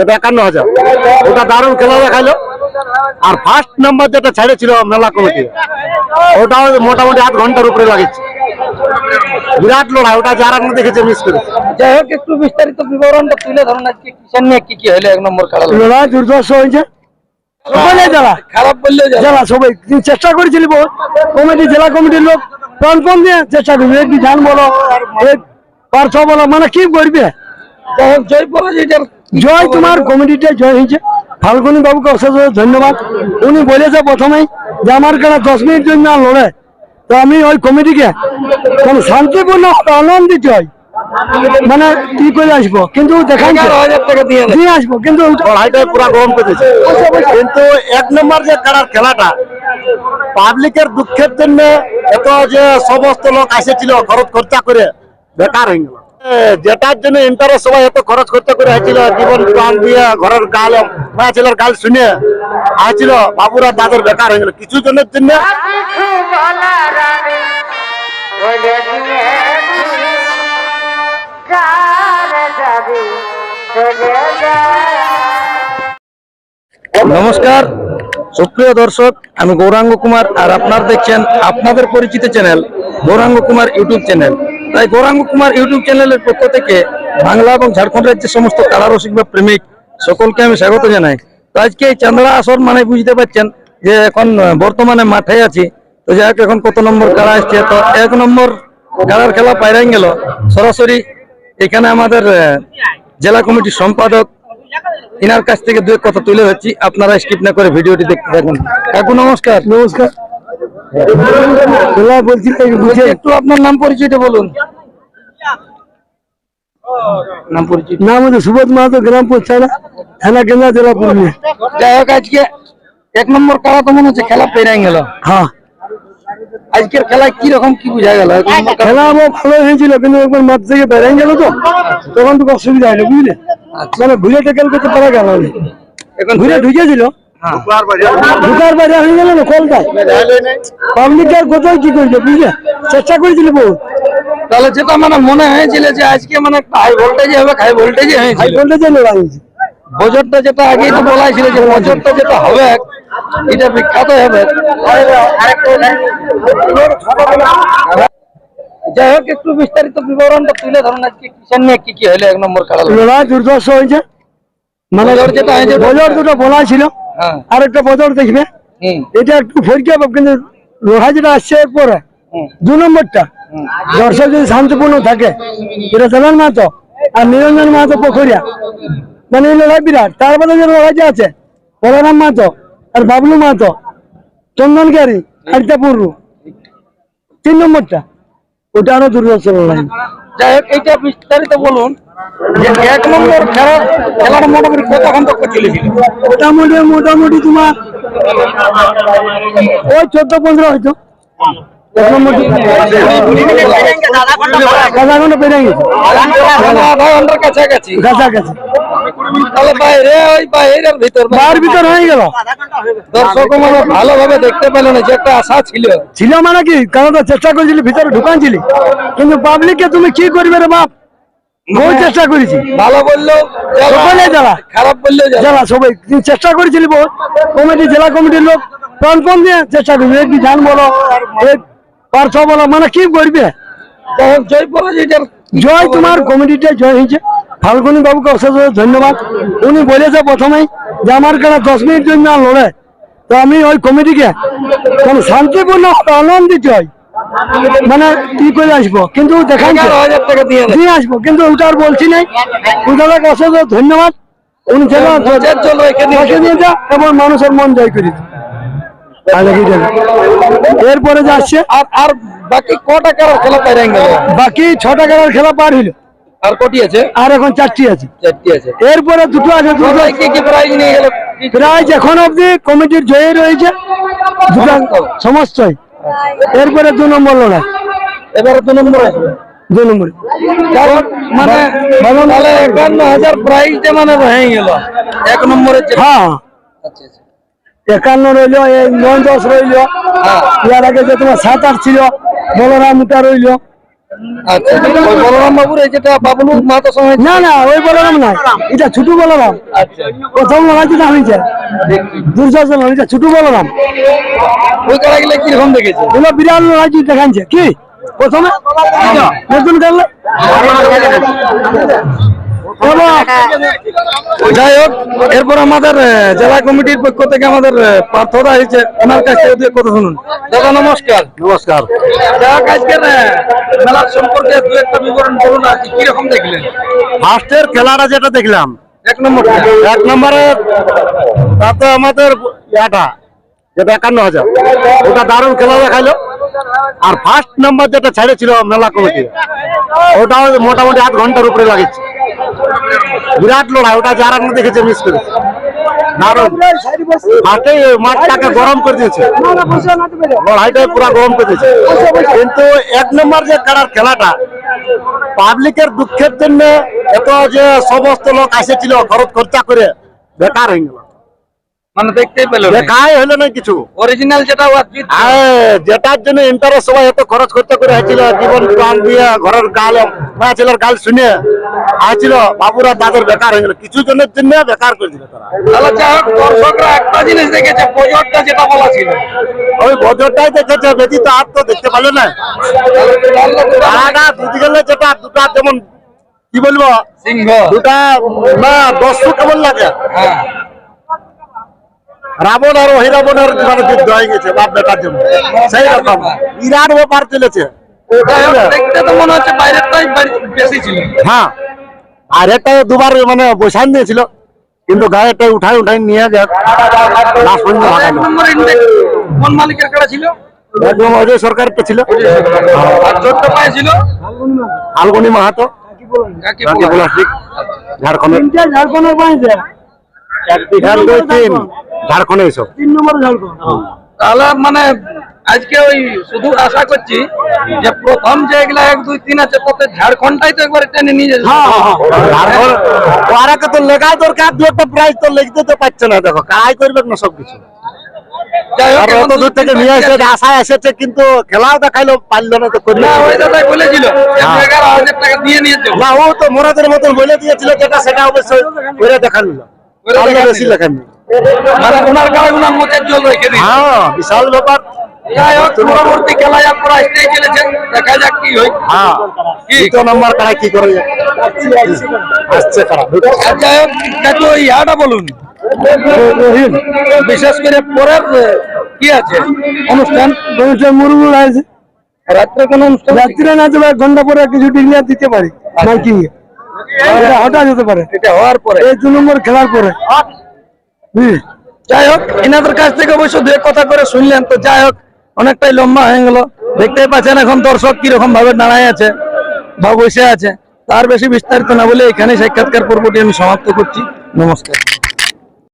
যেটা একান্ন হাজার। ওটা দারুণ খেলা দেখাইলো। আর ফার্স্ট নাম্বার যেটা ছেড়েছিল মেলা কমিটি ওটাও মোটামুটি আধ ঘণ্টার উপরে লাগিয়েছে। বিরাট লড়াই ওটা যারা না দেখেছে মিস করেছে। যাই হোক একটু বিস্তারিত বিবরণটা তুলে ধরুন আজকে কিষান নিয়ে কি কি হলো এক নম্বর খেলা লড়াই। দুর্দর্শ হয়েছে। সকলে যারা খারাপ বললে। যারা সবাই চেষ্টা করেছিল বহুত কমিটি জেলা কমিটির লোক প্রাণপণ দিয়ে চেষ্টা করবে। বিধান বলো এই পার্থ বলো মানে কি করবে? যাই হোক জয় পরাজয়টার জয় তোমার কমিটিতে জয় হয়েছে। ফাল্গুনি বাবুকে অশেষ ধন্যবাদ। উনি বলেছে প্রথমেই যে আমার কেন দশ মিনিট জন্য লড়ে। তো আমি ওই কমিটিকে কোন শান্তিপূর্ণ আনন্দিত হই মানে কি করে আসব? কিন্তু দেখাই দিয়ে। আসব কিন্তু পুরো কিন্তু এক নম্বর যে খেলার খেলাটা পাবলিকের দুঃখের জন্য এত যে সমস্ত লোক এসেছিল খরচ খরচা করে বেকার হয়ে গেল। যেটার জন্য ইন্টারেস্ট সবাই এত খরচ খরচা করে হয়েছিল জীবন প্রাণ দিয়ে ঘরের গাল ছেলের গাল শুনে আসছিল বাবুরা দাদর বেকার হয়ে গেল। কিছু জনের জন্য নমস্কার। সুপ্রিয় দর্শক, আমি গৌরাঙ্গ কুমার, আর আপনার দেখছেন আপনাদের পরিচিত channel Gaurang Kumar YouTube channel. তাই গৌরাঙ্গ কুমার ইউটিউব চ্যানেলের পক্ষ থেকে বাংলা এবং ঝাড়খণ্ড রাজ্যের সমস্ত কালারসিক বা প্রেমিক সকলকে আমি স্বাগত জানাই। তো আজকে এই চান্দড়া আসর মানে বুঝতে পারছেন যে এখন বর্তমানে মাঠে আছি। তো যাই এখন কত নম্বর খেলা আসছে? তো এক নম্বর খেলার খেলা পাইরাই গেল। সরাসরি এখানে আমাদের জেলা কমিটির সম্পাদক, ইনার কাছ থেকে দু এক কথা তুলে ধরছি। আপনারা স্কিপ না করে ভিডিওটি দেখতে থাকুন। কাকু, নমস্কার। নমস্কার। বলছি একটু আপনার নাম পরিচয়টা বলুন। নাম পরিচয় নাম হচ্ছে সুবোধ মাহাতো গ্রাম পঞ্চায়েত থানা কেন্দ্র জেলা পুরুলিয়া। যাই হোক আজকে এক নম্বর তো মনে হচ্ছে? খেলা গেল। হ্যাঁ। আজকের খেলায় কি রকম কি বোঝা গেল? খেলা- আমার ভালো হয়েছিল কিন্তু একবার মাঠ থেকে বেড়াই গেল তো। তখন তো অসুবিধা হলো বুঝলে? মানে ঘুরে টেকেল করতে পারা গেল এখন ঘুরে ঢুকেছিল। ঢুকার বাইরে হয়ে গেল না কলটায় পাবলিক আর কোথায় কি করবে বুঝলে? চেষ্টা করেছিল বহু তাহলে যেটা মানে মনে হয়েছিল যে আজকে মানে একটা হাই ভোল্টেজ হবে হাই ভোল্টেজ হাই হয়েছিল ভোল্টেজে লড়াই হয়েছে বছরটা যেটা আগেই তো বলাই ছিল যে বছরটা যেটা হবে এটা বিখ্যাত হবে। যাই হোক একটু বিস্তারিত বিবরণটা তুলে ধরুন আজকে কিষান নিয়ে কি কি হলো এক নম্বর খেলা। লড়াই দুর্দর্শ হয়েছে। মানে বজর যেটা হয়েছে বজর দুটো বলা ছিল। হ্যাঁ। আর একটা বজর দেখবে। এটা একটু ফরিকে কিন্তু লড়াই যেটা আসছে এরপরে দু নম্বরটা দর্শক যদি শান্তিপূর্ণ থাকে এটা মাহাতো আর নিরঞ্জন মাহাতো পোখরিয়া। মানে লড়াই বিরাট তারপরে যে লড়াইটা আছে বলরাম মাহাতো আর বাবলু মাহাতো চন্দনকারী আরিতাপুর তিন নম্বরটা ওটা আরও লড়াই যাই হোক এইটা বিস্তারিত বলুন। যে এক নম্বর খেলা খেলার মোটামুটি কতক্ষণ তক চলেছিল? মোটামুটি মোটামুটি তোমার ওই চোদ্দ পনেরো হয়তো। মানে কাছাকাছি কাছাকাছি তাহলে বাইরে ওই বাইরের ভিতর বার ভিতর হয়ে গেল। দর্শক মানে ভালোভাবে দেখতে পেল না যে একটা আশা ছিল। ছিল মানে কি? কারণ তো চেষ্টা করেছিলি ভিতরে ঢুকানছিলি। কিন্তু পাবলিককে তুমি কি করবে রে বাপ? বহু চেষ্টা করেছি। ভালো জ্বালা, সকলে জ্বালা। খারাপ বললেও যারা। সবাই চেষ্টা করেছিলি বহুত কমিটি জেলা কমিটির লোক প্রাণপণ দিয়ে চেষ্টা এই বিধান বলো এই পার্থ বলো মানে কি করবে? জয় পরাজয়টার জয় তোমার কমিটিতে জয় হয়েছে। ফাল্গুনি বাবুকে অশেষ ধন্যবাদ। উনি বলেছে প্রথমেই যে আমার কেন দশ মিনিট জন্য লড়ে। তো আমি ওই কমিটিকে শান্তিপূর্ণ আনন্দিত হই মানে কি করে আসব? কিন্তু দেখাই এগারো দিয়ে আসব কিন্তু ওটা আর বলছি নাই। অশেষ অশেষ ধন্যবাদ। উনি যেন মজার জন্য এখানে বসে দিয়ে যা এবং মানুষের মন জয় করে কি? এরপরে যাচ্ছে আর আর বাকি কটা খেলার খেলা গেল? বাকি ছটা খেলার খেলা পার হইল। আর কটি আছে? আর এখন চারটি আছে। চারটি আছে। এরপরে দুটো আছে দুটো কি কি প্রাইজ নিয়ে গেল? প্রায় এখন অব্দি কমিটির জয়ে রয়েছে। দুটো সমস্তই। এরপরে দু নম্বর লড়াই। এবারে দু নম্বর দু নম্বর। মানে তাহলে একান্ন হাজার প্রাইজটা মানে হয়ে গেল। এক নম্বরে হ্যাঁ। আচ্ছা আচ্ছা। একান্ন রইল এই নয় দশ রইল। হ্যাঁ। ইয়ার আগে যে তোমার সাত আট ছিল বলরাম উটা রইল। আচ্ছা ওই বলরাম বাবুর এই যেটা বাবলু মাহাতো সঙ্গে না না ওই বলরাম না এটা ছোট বলরাম। আচ্ছা। প্রথম হয়েছে। দুর্যোধন এটা ছোট বলরাম। ওই কীরকম দেখেছে? এগুলো বিরাট লড়াই দেখাচ্ছে কি? প্রথমে? নতুন খেললে যাই হোক এরপর আমাদের জেলা কমিটির পক্ষ থেকে আমাদের পার্থদা হয়েছে। ওনার কাছ থেকে কথা শুনুন। দাদা নমস্কার। নমস্কার। আজকের মেলার সম্পর্কে দু একটা বিবরণ বলুন আর কি কীরকম দেখলেন? ফার্স্টের খেলাটা যেটা দেখলাম এক নম্বর এক নম্বরে তাতে আমাদের ইয়াটা যেটা একান্ন হাজার ওটা দারুণ খেলা দেখাইলো। আর ফার্স্ট নাম্বার যেটা ছেড়েছিল মেলা কমিটি ওটা মোটামুটি আধ ঘণ্টার উপরে লাগিয়েছে। বিরাট লড়াই, ওটা যারা না দেখেছে মিস গরম করে দিয়েছে। গরম করে দিয়েছে। কিন্তু এক নম্বর যে খেলাটা, পাবলিকের দুঃখের এত যে সমস্ত লোক আসেছিল খরচ খরচা করে বেকার হয়ে গেল। মানে দেখতেই পেল দেখাই হলো না কিছু। অরিজিনাল যেটা যেটার জন্য ইন্টারেস্ট সবাই এত খরচ খরচা করে হয়েছিল জীবন প্রাণ দিয়ে ঘরের গাল ছেলের গাল শুনে আসছিল বাবুরা তাদের বেকার হয়ে গেল। কিছু জনের জন্য বেকার করে দিল তারা। তাহলে দর্শকরা একটা জিনিস দেখেছে বজরটা যেটা বলা ছিল। ওই দেখেছে ব্যতীত আর তো দেখতে পারল না দুদিকে যেটা দুটা যেমন কি বলব? সিংহ। দুটা না দর্শক কেমন লাগে? হ্যাঁ। রাবণ আর অহিরাবণের মানে যুদ্ধ হয়ে গেছে বাপ বেটার জন্য। সেই রকম। বিরাট ব্যাপার চলেছে। দেখতে তো মনে হচ্ছে বাইরেরটাই বেশি ছিল। হ্যাঁ। আর একটা দুবার মানে বসান দিয়েছিল। কিন্তু গায়েটা উঠাই উঠাই নিয়ে ইন্ডেক্স কোন মালিকের কাছে ছিল? একদম অজয় সরকার তো ছিল। আর চোদ্দ পায়ে ছিল? আলগনি মাহাতো। ঝাড়খণ্ডের তিনটে এক বিঘার দুই তিন। ঝাড়খণ্ডে এইসব তিন নম্বর ঝাড়খণ্ড তাহলে মানে আজকে ওই শুধু আশা করছি যে প্রথম যে এগুলা এক দুই তিন আছে তাতে ঝাড়খণ্ডটাই তো একবার টেনে নিয়ে যাচ্ছে ঝাড়খণ্ড ওরাকে তো লেখা দরকার দু একটা প্রাইজ তো লিখতে তো পারছে না দেখো কাজ করবে না সবকিছু। অত দূর থেকে নিয়ে এসে আশায় এসেছে কিন্তু খেলাও দেখাইলো পারল না তো করল। ওই দাদাই বলেছিল যে হ্যাঁ। এগারো হাজার টাকা দিয়ে নিয়েছে না ও তো মোরাদের মতন বলে দিয়েছিল যেটা সেটা অবশ্যই দেখান বেশি মানে ওনার গায়ে ওনার মতের জল রেখে দিই হ্যাঁ বিশাল ব্যাপার। যাই হোক পরবর্তী খেলায় আপনারা আসতেই চলেছেন দেখা যাক কি হয়। হ্যাঁ দ্বিতীয় নম্বর কারা কি করে? আসছে কারা? যাই হোক একটু ইয়াটা বলুন। বিশেষ করে পরের কি আছে? অনুষ্ঠান? অনুষ্ঠান মুরমু আছে রাত্রে কোন অনুষ্ঠান? রাত্রিরে না তবে এক ঘণ্টা পরে কিছু ডিক্লিয়ার দিতে পারি মাইকিং এ। এটা হঠাৎ যেতে পারে। এটা হওয়ার পরে? এই দু নম্বর খেলার পরে। হুম। যাই হোক, এনাদের কাছ থেকে অবশ্য দু কথা করে শুনলেন। তো যাই হোক, অনেকটাই লম্বা হয়ে গেল। দেখতেই পাচ্ছেন এখন দর্শক কীরকম ভাবে দাঁড়ায় আছে বা বসে আছে। তার বেশি বিস্তারিত না বলে এখানে সাক্ষাৎকার পর্বটি আমি সমাপ্ত করছি। নমস্কার।